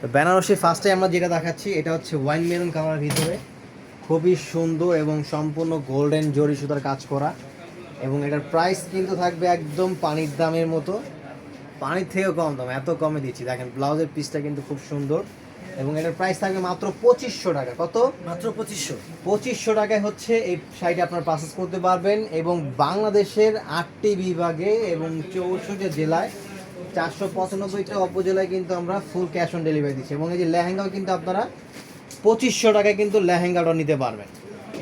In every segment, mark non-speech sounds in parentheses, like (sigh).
তো বেনারসি ফার্স্টে আমরা যেটা দেখাচ্ছি এটা হচ্ছে ওয়াইন মেরুন কালার ভিতরে। খুবই সুন্দর এবং সম্পূর্ণ গোল্ডেন জরি সুতার কাজ করা। এবং এটার প্রাইস কিন্তু থাকবে একদম পানির দামের মতো। পানির থেকেও কম দাম এত কমে দিচ্ছি। দেখেন ব্লাউজের পিসটা কিন্তু খুব সুন্দর। এবং এটার প্রাইস থাকবে মাত্র পঁচিশশো টাকা। কত? মাত্র পঁচিশশো। পঁচিশশো টাকায় হচ্ছে এই শাড়িটা আপনার পারচেস করতে পারবেন। এবং বাংলাদেশের আটটি বিভাগে এবং চৌষট্টি জেলায় চারশো পঁচানব্বইটা উপজেলায় কিন্তু আমরা ফুল ক্যাশ অন ডেলিভারি দিচ্ছি। এবং এই যে লেহেঙ্গাও কিন্তু আপনারা পঁচিশশো টাকায় কিন্তু লেহেঙ্গাটা নিতে পারবেন।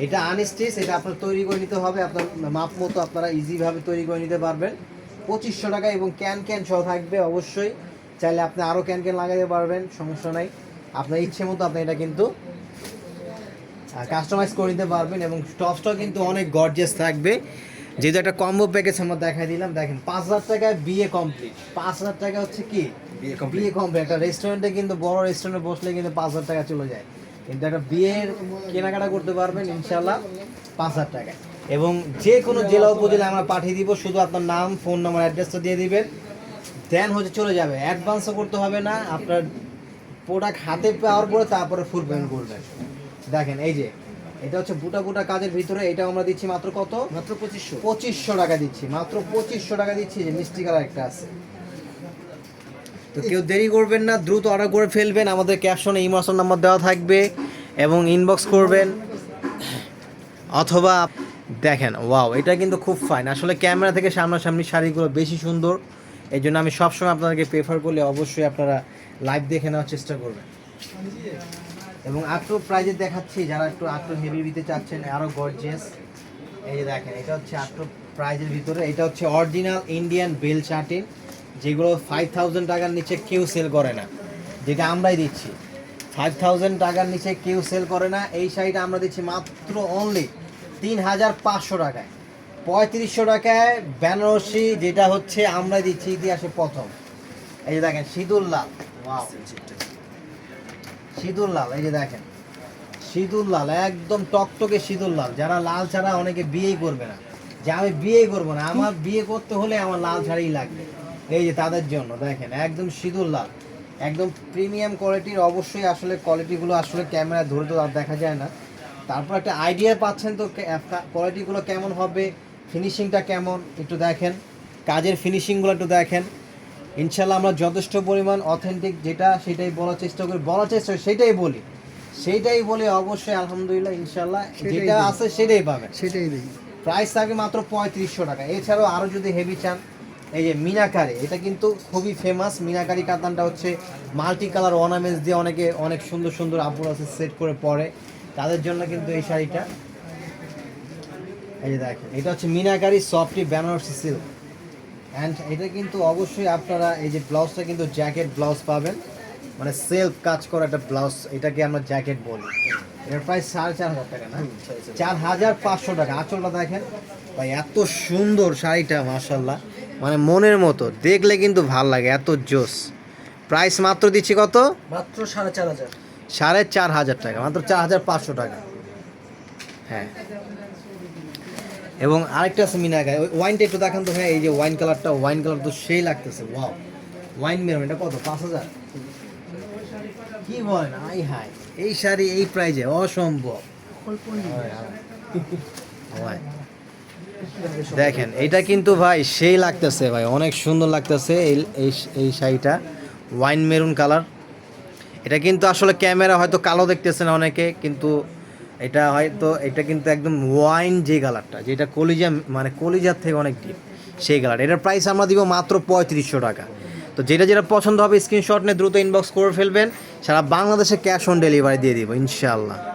এটা আনস্টিচ এটা আপনার তৈরি করে নিতে হবে, আপনার মাপ মতো আপনারা ইজিভাবে তৈরি করে নিতে পারবেন। পঁচিশশো টাকা এবং ক্যান ক্যান সহ থাকবে অবশ্যই। চাইলে আপনি আরও ক্যান ক্যান লাগাতে পারবেন, সমস্যা নাই। আপনার ইচ্ছে মতো আপনি এটা কিন্তু কাস্টমাইজ করে নিতে পারবেন এবং টপসটাও কিন্তু অনেক গর্জিয়াস থাকবে। যেহেতু একটা কম্বো প্যাকেজ আমরা দেখাই দিলাম দেখেন পাঁচ হাজার টাকায় বিয়ে কমপ্লিট পাঁচ হাজার টাকা হচ্ছে কি? বিয়ে কমপ্লিট একটা রেস্টুরেন্টে কিন্তু বড় রেস্টুরেন্টে বসলে কিন্তু পাঁচ হাজার টাকা চলে যায়। কিন্তু একটা বিয়ের কেনাকাটা করতে পারবেন ইনশাল্লাহ পাঁচ হাজার টাকায় এবং যে কোনো জেলা উপজেলায় আমরা পাঠিয়ে দিব শুধু আপনার নাম ফোন নাম্বার অ্যাড্রেসটা দিয়ে দিবেন। দেন হচ্ছে চলে যাবে। অ্যাডভান্সও করতে হবে না আপনার প্রোডাক্ট হাতে পাওয়ার পরে তারপরে ফুল পেমেন্ট করবেন। দেখেন এই যে এটা হচ্ছে বুটা বুটা কাজের ভিতরে এটা আমরা দিচ্ছি মাত্র কত? মাত্র পঁচিশশো। পঁচিশশো টাকা দিচ্ছি মাত্র পঁচিশশো টাকা দিচ্ছি যে মিষ্টি কালার একটা আছে। তো কেউ দেরি করবেন না দ্রুত অর্ডার করে ফেলবেন আমাদের ক্যাপশনে ইমোশন নাম্বার দেওয়া থাকবে এবং ইনবক্স করবেন। অথবা দেখেন ওয়াও এটা কিন্তু খুব ফাইন আসলে ক্যামেরা থেকে সামনাসামনি শাড়িগুলো বেশি সুন্দর এই জন্য আমি সবসময় আপনাদেরকে প্রেফার করলে অবশ্যই আপনারা লাইভ দেখে নেওয়ার চেষ্টা করবেন। এবং আটটু প্রাইজে দেখাচ্ছি, যারা একটু আটটু হেভি দিতে চাচ্ছেন আরও গর্জিয়াস এই যে দেখেন, এটা হচ্ছে আটটু প্রাইজের ভিতরে, এটা হচ্ছে অরিজিনাল ইন্ডিয়ান বেল চাটিন যেগুলো ফাইভ থাউজেন্ড টাকার নিচে কেউ সেল করে না। যেটা আমরাই দিচ্ছি। ফাইভ থাউজেন্ড টাকার নিচে কেউ সেল করে না, এই শাড়িটা আমরা দিচ্ছি মাত্র অনলি তিন হাজার পাঁচশো টাকায়। পঁয়ত্রিশশো টাকায় বেনারসি, যেটা হচ্ছে আমরা দিচ্ছি ইতিহাসে প্রথম। এই যে দেখেন, সিঁদুর লাল। ওয়াও সিঁদুর লাল, এই যে দেখেন। সিঁদুর লাল, একদম টকটকে সিঁদুর লাল। যারা লাল ছাড়া অনেকে বিয়েই করবে না। যে আমি বিয়েই করব না, আমার বিয়ে করতে হলে আমার লাল ছাড়াই লাগবে। এই যে তাদের জন্য, দেখেন, একদম সিঁদুর লাল। একদম প্রিমিয়াম কোয়ালিটির, অবশ্যই আসলে কোয়ালিটিগুলো আসলে ক্যামেরা ধরে তো আর দেখা যায় না। তারপর একটা আইডিয়া পাচ্ছেন তো কোয়ালিটিগুলো কেমন হবে ফিনিশিংটা কেমন, একটু দেখেন। কাজের ফিনিশিংগুলো একটু দেখেন। ইনশাল্লাহ আমরা যথেষ্ট পরিমাণ অথেন্টিক যেটা সেটাই বলার চেষ্টা করি বলার চেষ্টা সেটাই বলি। সেটাই বলি অবশ্যই আলহামদুলিল্লাহ ইনশাল্লাহ যেটা। আছে সেটাই পাবেন। সেটাই নেই প্রাইস থাকবে মাত্র পঁয়ত্রিশশো টাকা। এছাড়াও আরও যদি হেভি চান এই যে মিনাকারি এটা কিন্তু খুবই ফেমাস মিনাকারি কাতানটা হচ্ছে মাল্টি কালার অর্নামেন্টস দিয়ে অনেকে অনেক সুন্দর সুন্দর আপুর আছে সেট করে পরে। তাদের জন্য কিন্তু এই শাড়িটা। এই যে দেখেন এটা হচ্ছে Meenakari softy Banarasi silk and এটা কিন্তু অবশ্যই আপনারা এই যে ব্লাউজটা কিন্তু জ্যাকেট ব্লাউজ পাবেন। মানে সেলফ কাজ করা একটা ব্লাউজ এটাকে আমরা জ্যাকেট বলি। এর প্রাইস সাড়ে চার হাজার টাকা না? চার হাজার পাঁচশো টাকা। আঁচলটা দেখেন। ভাই এত সুন্দর শাড়িটা মার্শাল্লাহ মানে মনের মতো। দেখলে কিন্তু ভালো লাগে এত জোস। প্রাইস মাত্র দিচ্ছি কত? মাত্র সাড়ে চার হাজার। সাড়ে চার হাজার টাকা মাত্র চার হাজার পাঁচশো টাকা। হ্যাঁ। এবং আরেকটা আছে মিনাগায়। ওই ওয়াইনটা একটু দেখান তো ভাই এই যে ওয়াইন কালারটা ওয়াইন কালার তো সেই লাগতেছে ওয়াও ওয়াইন মেরুন এটা কত? পাঁচ হাজার? কি বলেন? আই হাই এই শাড়ি এই প্রাইজে অসম্ভব। (laughs) দেখেন এটা কিন্তু ভাই সেই লাগতেছে ভাই অনেক সুন্দর লাগতেছে এই এই এই শাড়িটা ওয়াইন মেরুন কালার এটা কিন্তু আসলে ক্যামেরা হয়তো কালো দেখতেছে না অনেকে কিন্তু এটা হয়তো, এটা কিন্তু একদম ওয়াইন যে কালারটা যেটা কলিজা মানে কলিজার থেকে অনেক ডিপ সেই কালার এটার প্রাইস আমরা দিব মাত্র পঁয়ত্রিশশো টাকা। তো যেটা যেটা পছন্দ হবে স্ক্রিনশট নিয়ে দ্রুত ইনবক্স করে ফেলবেন। সারা বাংলাদেশে ক্যাশ অন ডেলিভারি দিয়ে দিব, ইনশাআল্লাহ।